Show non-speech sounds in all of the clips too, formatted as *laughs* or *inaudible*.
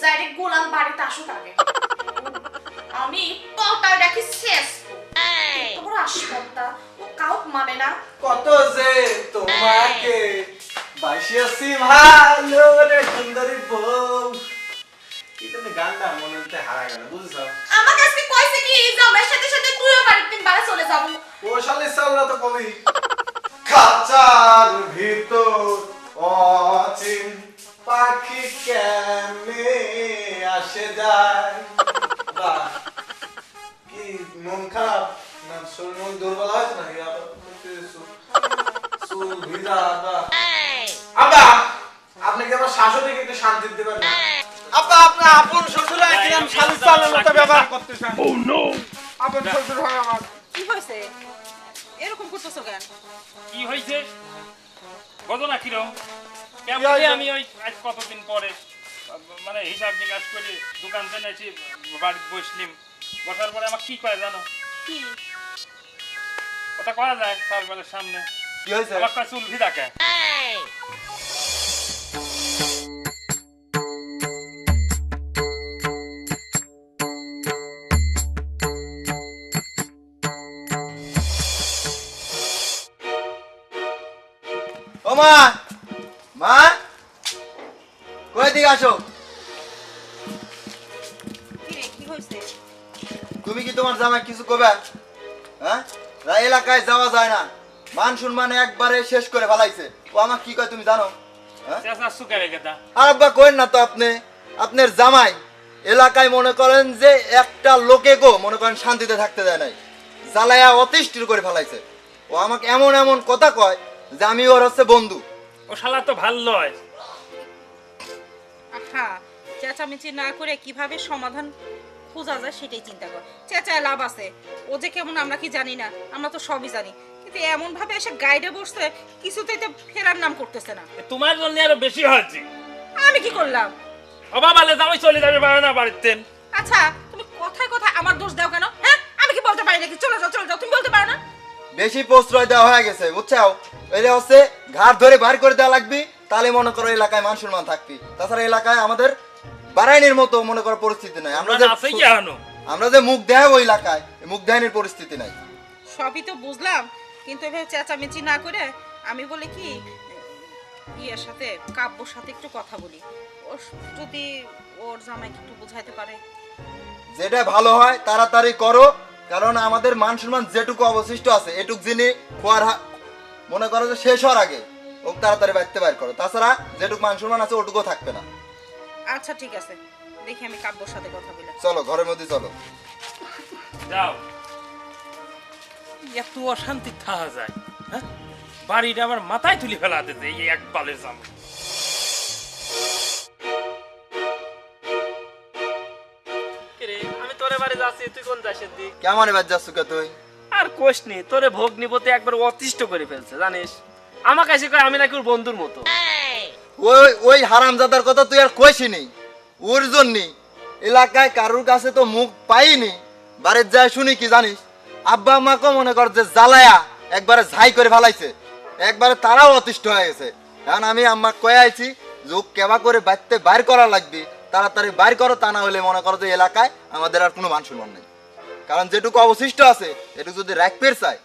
যাইরে গোলাম বাড়িতে আসুক আগে। আমি পটায় রাখি শেষ তোর আসপত্তা ও কাউক মানে না। কত যে তোমাকে বাসিয়াছি ভালো রে সুন্দরী বউ। কি তুমি গানটা মনে হতে হারা গেল বুঝছ? আমাকে আজকে কইছে কি জামাইয়ের সাথে সাথে তুইও বাড়িতে বাড়ি চলে যাব। ও শালি সাল্লা তো কবি। ব্যবহার করতেছেন আপন শ্বশুর হয় আমার কি হয়েছে? এরকম করতেছো কেন? কি হয়েছে? ঘটনা কিরম। কেমন? আমি ওই আজ কতদিন পরে মানে হিসাব নিকাশ করে দোকান থেকে বাড়িতে বসলিম। বসার পরে আমার কি করে জানো? কি? ওটা করা যায় সালবালের সামনে। কি হয়েছে? আমার চুল ভিদাকে মা মা কই দিকে আসো? তুমি কি তোমার জামাই কিছু কবে? হ্যাঁ? এলাকায় যাওয়া যায় না। মান সম্মান একবারে শেষ করে ফেলাইছে। ও আমার কি কয় তুমি জানো? হ্যাঁ? আব্বা না তো আপনি আপনার জামাই এলাকায় মনে করেন যে একটা লোকে গো মনে করেন শান্তিতে থাকতে দেয় নাই। জ্বালায়া অতিষ্ঠির করে ফেলাইছে। ও আমাকে এমন এমন কথা কয় যে আমি ওর হচ্ছে বন্ধু। ও শালা তো ভালো লয়। আহা চেঁচামেচি না করে কীভাবে সমাধান খোঁজা যায় সেটাই চিন্তা কর। চেঁচায় লাভ আছে। ও যে কেমন আমরা কি জানি না আমরা তো সবই জানি। কিন্তু এমন ভাবে এসে গাইডে বসছে কিছুতেই তো ফেরার নাম করতেছে না। তোমার জন্য আরও বেশি হয়েছে। আমি কি করলাম? অবা বলে জামাই চলে যাবে পারে না বাড়িতে। আচ্ছা তুমি কথায় কথায় আমার দোষ দাও কেন? হ্যাঁ? আমি কি বলতে পারি নাকি? চলে যাও চলে যাও। তুমি বলতে পারো না? বেশি প্রশ্রয় দেওয়া হয়ে গেছে বুঝছাও? এটা হচ্ছে ঘাট ধরে বার করে দেওয়া লাগবে তাহলে মনে করো এলাকায় মান সম্মান থাকবি। তাছাড়া এলাকায় আমাদের বারাইনির মতো মনে করো পরিস্থিতি নাই। আমরা যে আমরা যে মুখ দেখাবো এলাকায় মুখ দেখানোর পরিস্থিতি নাই। সবই তো বুঝলাম কিন্তু এভাবে চেঁচামেচি না করে আমি বলি কি ইয়ের সাথে কাব্যর সাথে একটু কথা বলি। ও যদি ওর জামাইকে একটু বুঝাইতে পারে। যেটা ভালো হয় তাড়াতাড়ি করো কারণ আমাদের মান সম্মান যেটুকু অবশিষ্ট আছে এটুক যিনি খোয়ার মনে করো যে শেষ হওয়ার আগে ও তাড়াতাড়ি বাড়তে বাইর করো। তাছাড়া যেটুকু মান সম্মান আছে ওটুকু থাকবে না। আচ্ছা ঠিক আছে। দেখি আমি কাব্যর সাথে কথা বলি। চলো ঘরের মধ্যে চলো। যাও। এত অশান্তি থাকা যায় হ্যাঁ? বাড়িটা আবার মাথায় তুলি ফেলাতে এই এক বালের জামা। কিরে আমি তোরে বাড়ি যাচ্ছি তুই কোন যাসের দিক? কেমন এবার যাচ্ছ কে তুই? আর কোষ নি তোরে ভোগ একবার অতিষ্ঠ করে ফেলছে জানিস? কাছে কয় আমি নাকি ওর বন্ধুর মতো। ওই ওই হারামজাদার কথা তুই আর কইসিনি ওর জন্যই এলাকায় কারোর কাছে তো মুখ পাইনি। বাড়ির যায় শুনি কি জানিস? আব্বা আম্মাকে মনে কর যে জ্বালায়া একবারে ঝাই করে ফেলাইছে। একবারে তারাও অতিষ্ঠ হয়ে গেছে। কারণ আমি আম্মা কয়ে আইছি যোগ কেবা করে বাড়তে বাইর করা লাগবে। তাড়াতাড়ি বাইর করো তা না হলে মনে করো যে এলাকায় আমাদের আর কোনো মান সম্মান নেই। কারণ যেটুকু অবশিষ্ট আছে এটুকু যদি রাখপের চাই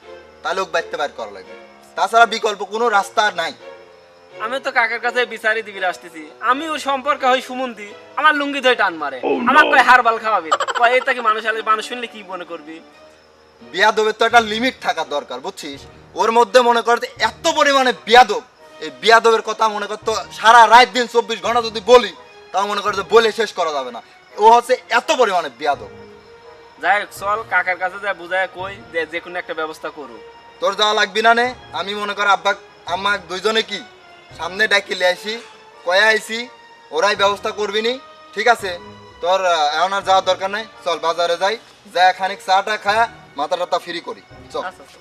তাহলে ওক বাড়তে বাইর করা লাগবে। তাছাড়া বিকল্প কোনো রাস্তা আর নাই। আমি তো কাকার কাছে বিচারি দিবি আসতেছি। আমি ওর সম্পর্কে হই সুমন্তি আমার লুঙ্গি ধরে টান মারে। আমার কয় হারবাল খাওয়াবি। কয় এটা কি মানুষ আলে মানুষ শুনলে কি মনে করবি? বিয়াদবের তো একটা লিমিট থাকা দরকার বুঝছিস? ওর মধ্যে মনে কর যে এত পরিমাণে বিয়াদব। এই বিয়াদবের কথা মনে কর তো সারা রাত দিন চব্বিশ ঘণ্টা যদি বলি তাও মনে কর যে বলে শেষ করা যাবে না। ও হচ্ছে এত পরিমাণে বিয়াদব। যাই হোক চল কাকার কাছে যা বুঝায় কই যে যে কোনো একটা ব্যবস্থা করু তোর যাওয়া লাগবি না নে আমি মনে কর আব্বা আম্মা দুইজনে কি? সামনে ডাকি আইসি কয়ে আইসি ওরাই ব্যবস্থা করবি নি? ঠিক আছে তোর এখন আর যাওয়ার দরকার নাই চল বাজারে যাই যা খানিক চাটা খায়া মাথা টাথা ফ্রি করি চল। আচ্ছা আচ্ছা।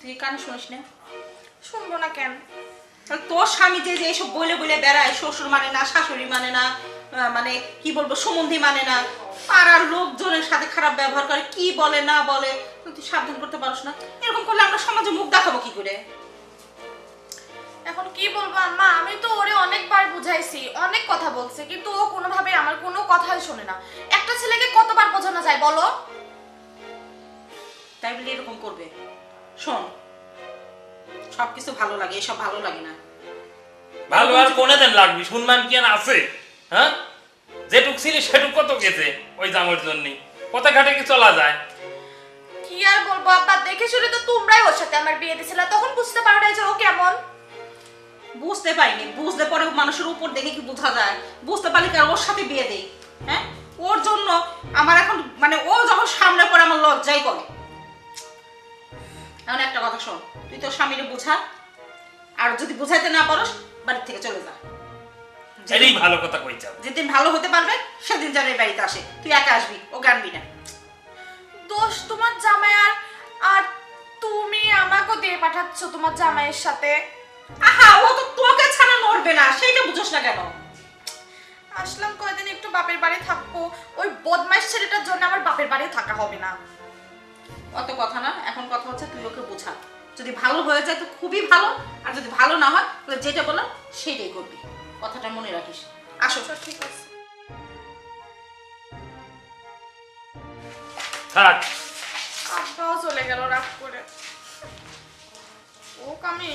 তুই কান শুনিস না? শুনব না কেন? তাহলে তোর স্বামী যে যে এসব বলে বলে বেড়ায় শ্বশুর মানে না শাশুড়ি মানে না মানে কি বলব সুমন্ধি মানে না পাড়ার লোকজনের সাথে খারাপ ব্যবহার করে কি বলে না বলে তুই সাবধান করতে পারস না। এরকম করলে আমরা সমাজে মুখ দেখাবো কি করে? এখন কি বলব আম্মা? আমি তো ওরে অনেকবার বুঝাইছি অনেক কথা বলছে কিন্তু ও কোনোভাবে আমার কোনো কথাই শোনে না। একটা ছেলেকে কতবার বোঝানো যায় বলো? তাই বলে এরকম করবে। শোন সব কিছু ভালো লাগে এসব ভালো লাগে না। ভালো আর কোনে দেন লাগবি? কি আর আছে? হ্যাঁ? যেটুক ছিলি সেটুক কত গেছে ওই জামের জন্য? পথে ঘাটে কি চলা যায়? কি আর বলব আব্বা দেখে শুনে তো তোমরাই ওর সাথে আমার বিয়ে দিছিলে তখন বুঝতে পারো না যে ও কেমন। বুঝতে পারিনি বুঝতে পরে মানুষের উপর দেখে কি বোঝা যায়? বুঝতে পারলে কি আর ওর সাথে বিয়ে দেই? হ্যাঁ? ওর জন্য আমার এখন মানে ও যখন সামনে পড়ে আমার লজ্জাই করে। এখন একটা কথা শোন তুই তোর স্বামীরে বুঝা আর যদি বুঝাইতে না পারস বাড়ি থেকে চলে যা। এটাই ভালো কথা কইছাও যেদিন ভালো হতে পারবে সেদিন যেন এই বাড়িতে আসে। তুই একা আসবি ও গানবি না। দোষ তোমার জামাই আর আর তুমি আমাকেও দিয়ে পাঠাচ্ছ তোমার জামাইয়ের সাথে? আহা ও তো তোকে ছাড়া নড়বে না সেইটা বুঝোস না কেন? আসলাম কয়দিন একটু বাপের বাড়ি থাকব। ওই বদমাইশ ছেলেটার জন্য আমার বাপের বাড়ি থাকা হবে না। অত কথা না। এখন কথা হচ্ছে তুই ওকে বোঝা। যদি ভালো হয়ে যায় তো খুবই ভালো আর যদি ভালো না হয় তাহলে যেটা বললাম সেটাই করবি। কথাটা মনে রাখিস। আসো। ঠিক আছে। থাক। আব্বাও চলে গেল রাগ করে। ও কামি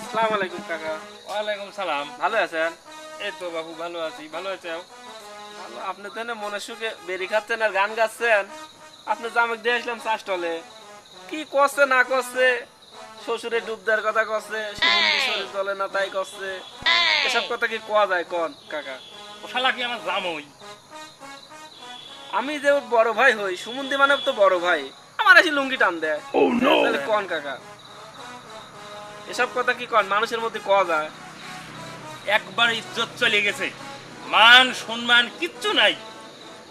আসসালামু আলাইকুম কাকা। ওয়ালাইকুম সালাম। ভালো আছেন? এই তো বাবু ভালো আছি। ভালো আছো আপনি তো মনে সুখে বেরি খাচ্ছেন আর গান গাচ্ছেন। আপনি জামাক দিয়ে আসলাম চাষটলে কি করছে না করছে শ্বশুরে ডুব দেওয়ার কথা করছে শরীর চলে না তাই করছে এসব কথা কি কোয়া যায় কন কাকা? ও শালা কি আমার জামই? আমি যে ওর বড় ভাই হই সুমন্দি মানে তো বড় ভাই আমার এসে লুঙ্গি টান দেয়। তাহলে কন কাকা? এসব কথা কি কন মানুষের মধ্যে কোয়া যায়? একবার ইজ্জত চলে গেছে। মান সম্মান কিচ্ছু নাই।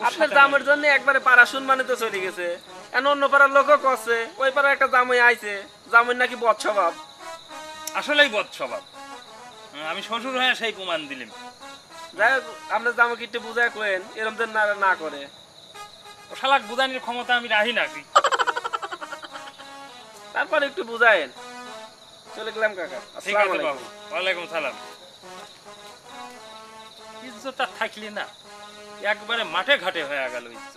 আপনার দামের জন্য একবারে পাড়া শুনমানে তো চলে গেছে। এখন অন্য পাড়ার লোকও করছে। ওই পাড়ার একটা জামাই আইছে। জামাই নাকি বদ স্বভাব। আসলেই বদ স্বভাব। আমি শ্বশুর হয়ে সেই প্রমাণ দিলাম। যাই হোক আপনার জামাকে একটু বুঝায় কোয়েন এরম যেন না না করে। ও শালাক বুঝানির ক্ষমতা আমি রাহি নাকি তারপর একটু বুঝায়েন। চলে গেলাম কাকা। আসসালামু আলাইকুম। ওয়ালাইকুম সালাম। ইজ্জতটা থাকলে না একবারে মাঠে ঘাটে হয়ে গেল ইজ্জত।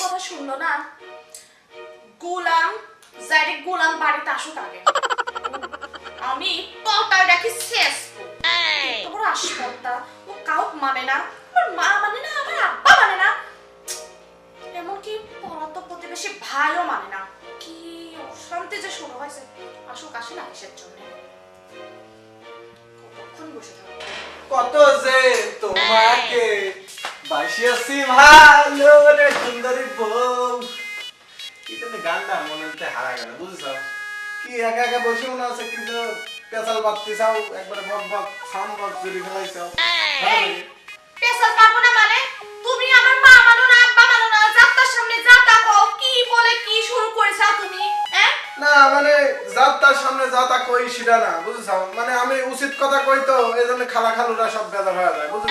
কথা শুনলো না? গোলাম যাইরে গোলাম বাড়িতে আসুক আগে। আমি পটায় রাখি শেষ তোমার আসপত্তা ও কাউক মানে না আমার মা মানে না আমার আব্বা মানে না। এমনকি পরত প্রতিবেশী ভাইও মানে না। কি অশান্তি যে শুরু হয়েছে। আসুক আসে না কিসের জন্য। কতক্ষণ বসে থাকব? কত যে তোমাকে বাসিয়াছি ভালো রে সুন্দরী বউ। কি তুমি গানটা মনে হতে হারা গেল বুঝছ? কি একা একা বসে মনে আছে কিন্তু পেশাল বাড়তে চাও একবারে বক বক সাম বক্স জুড়ি ফেলাইছাও পেশাল পারব না মানে? না মানে যার তার সামনে যা তা কই সেটা না বুঝছ? মানে আমি উচিত কথা কই তো এই জন্য খালা খালুরা সব বেজার হয়ে যায় বুঝছ?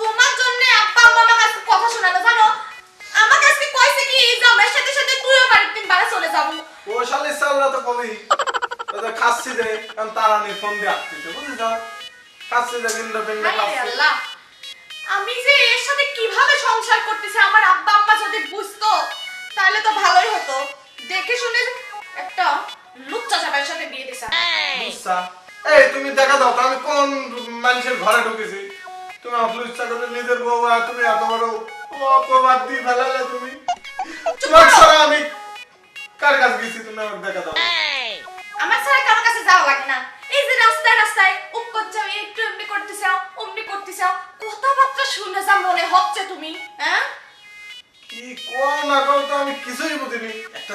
তোমার জন্য আব্বা আম্মা আমার কাছে কথা শোনালো জানো? আমার কাছে কইছে কি জামাইয়ের সাথে সাথে তুইও দিন বাড়ি চলে যাব। ও শালি চালরা তো কবি। যে খাচ্ছি দে কারণ তারা নিয়ে ফোন দিয়ে আসতেছে বুঝছ? খাচ্ছি দে বিন্দু বিন্দু খাচ্ছি। আল্লাহ আমি যে এর সাথে কীভাবে সংসার করতেছি আমার আব্বা আম্মা যদি বুঝতো তাহলে তো ভালোই হতো। দেখে শুনে একটা লুচ্চা জামাইয়ের সাথে বিয়ে দিছা। বুঝছা? এই তুমি দেখা দাও আমি কোন মানুষের ঘরে ঢুকেছি? তুমি ইচ্ছা করে নিজের বউ আর তুমি এত বড় অপবাদ দিয়ে ফেলালে তুমি? তোমার ছাড়া আমি কার কাছে গেছি? তুমি আমাকে দেখা দাও। আমার ছাড়া কারোর কাছে যাওয়া লাগে না। এই যে রাস্তায় রাস্তায় উপ করছাও একটু এমনি করতে চাও অমনি করতে চাও কথাবার্তা শুনে যা মনে হচ্ছে তুমি হ্যাঁ? কি কোন না তো আমি কিছুই বুঝিনি।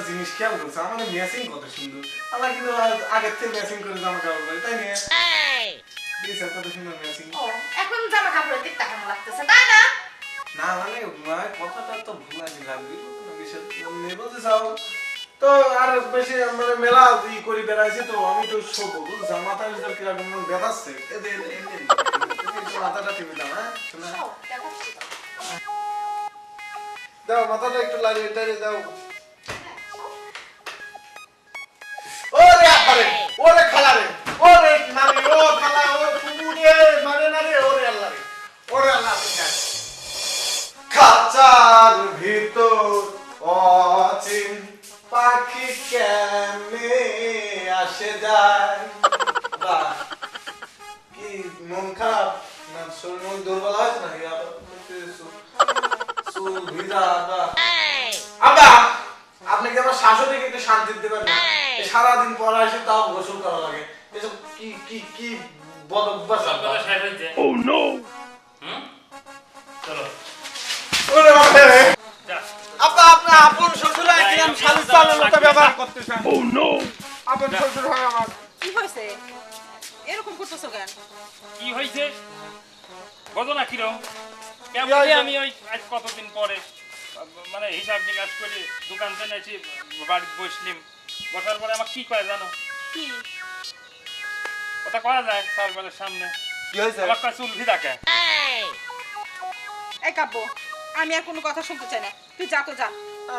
জিনিস খেয়াল করছি? আমার ম্যাচিং কত সুন্দর। আমার কিন্তু আগের থেকে ম্যাচিং করে জামা কাপড় পরি তাই এখন জামা কাপড়ের লাগতেছে? না? না মানে কথাটা তো ভুল লাগবে আর বেশি মানে মেলা ই করি বেড়াইছি তো আমি তো শোক বুঝছ মাথার ভিতর কীরকম এদের একটু মাথাটা টিপে দাও হ্যাঁ? শোনা। দাও মাথাটা একটু লাগিয়ে খাঁচার ভিতর অচিন পাখি কেমনে আসে যায়? কি মন খারাপ? না শরীর মন দুর্বল হয়েছে নাকি চুল আপনি কি আমার শাশুড়ি কিন্তু শান্তি দিতে পারেন সারাদিন পরে এসে তাও গোসল করা লাগে। মতো ব্যবহার করতেছেন আপন শ্বশুর হয় আমার। কি হয়েছে? এরকম করতেছো কেন? কি হয়েছে? বোঝো না কিরম। কেমন আমি ওই আজ কতদিন পরে মানে হিসাব নিকাশ করে দোকান জেনেছি বাড়িতে বসলিম। বসার পরে আমার কি কয় জানো? কি? ওটা করা যায় সার্ভারের সামনে। কি হয়েছে? আমার কাছে চুল ভিদাকে এই কাব্য আমি আর কোনো কথা শুনতে চাই না। তুই যা তো যা।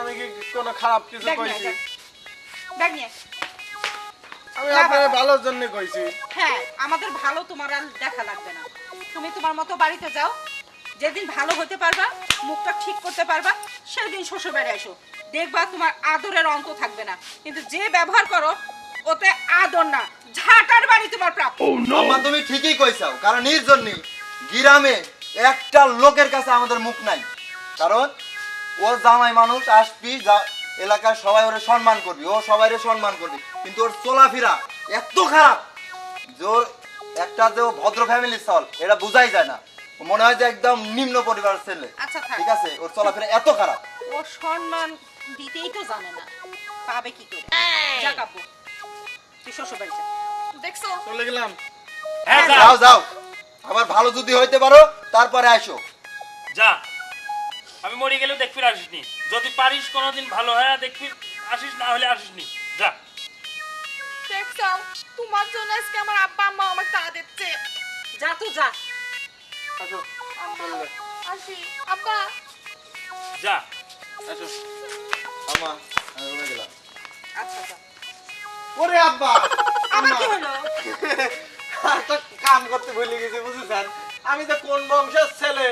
আমি কি কোনো খারাপ কিছু কইছি। ব্যাগ নিয়ে। আমি আপনার ভালোর জন্য কইছি। হ্যাঁ আমাদের ভালো তোমার আর দেখা লাগবে না। তুমি তোমার মতো বাড়িতে যাও। যেদিন ভালো হতে পারবা মুখটা ঠিক করতে পারবা সেদিন শ্বশুর বাড়ি এসো দেখবা তোমার আদরের অন্ত থাকবে না। কিন্তু যে ব্যবহার করো ওতে আদর না। ঝাঁটার বাড়ি তোমার প্রাপ্য। আম্মা তুমি ঠিকই কইছাও। কারণ এর গ্রামে একটা লোকের কাছে আমাদের মুখ নাই। কারণ ও জামাই মানুষ আসবি যা এলাকার সবাই ওরে সম্মান করবি ও সবাইরে সম্মান করবি কিন্তু ওর চলাফেরা এত খারাপ। যে ওর একটা যে ভদ্র ফ্যামিলির চল এটা বোঝাই যায় না। মনে হয় যে একদম নিম্ন পরিবারের ছেলে। আচ্ছা ঠিক আছে? ওর চলাফেরা এত খারাপ। ও সম্মান দিতেই তো জানে না। পাবে কি করে? যা কাব্য তুই শ্বশুর বাড়ি যা। দেখছ? চলে গেলাম। হ্যাঁ যা যাও যাও। আবার ভালো যদি হইতে পারো তারপরে আসো যা। আমি মরে গেলেও দেখবি আসিসনি যদি পারিস কোনোদিন ভালো হয় দেখবি আসিস না হলে আসিসনি। যা। দেখছ তোমার জন্য আজকে আমার আব্বা আম্মা আমার তা দিচ্ছে যা তো যা। আসো। আসি। আব্বা। যা। আসো। আমা আমি রুমে গেলাম। আচ্ছা ওরে আব্বা আমার আম্মা। কি হলো? *laughs* কাম করতে ভুলে গেছি বুঝেছেন? আমি তো কোন বংশের ছেলে?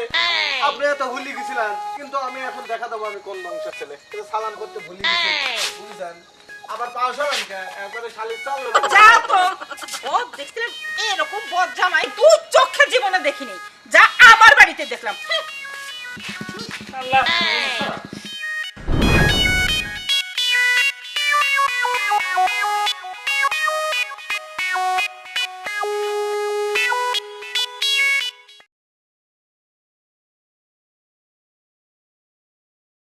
আপনি এত ভুলে গেছিলেন কিন্তু আমি এখন দেখা দেবো আমি কোন বংশের ছেলে। সালাম করতে ভুলে গেছি। বুঝেছেন আবার পাশ হবেন একবারে শালির চাল যা তো! ও দেখছিলাম এরকম বদ জামাই তুই চোখে জীবনে দেখিনি। যা আমার বাড়িতে দেখলাম। আল্লাহ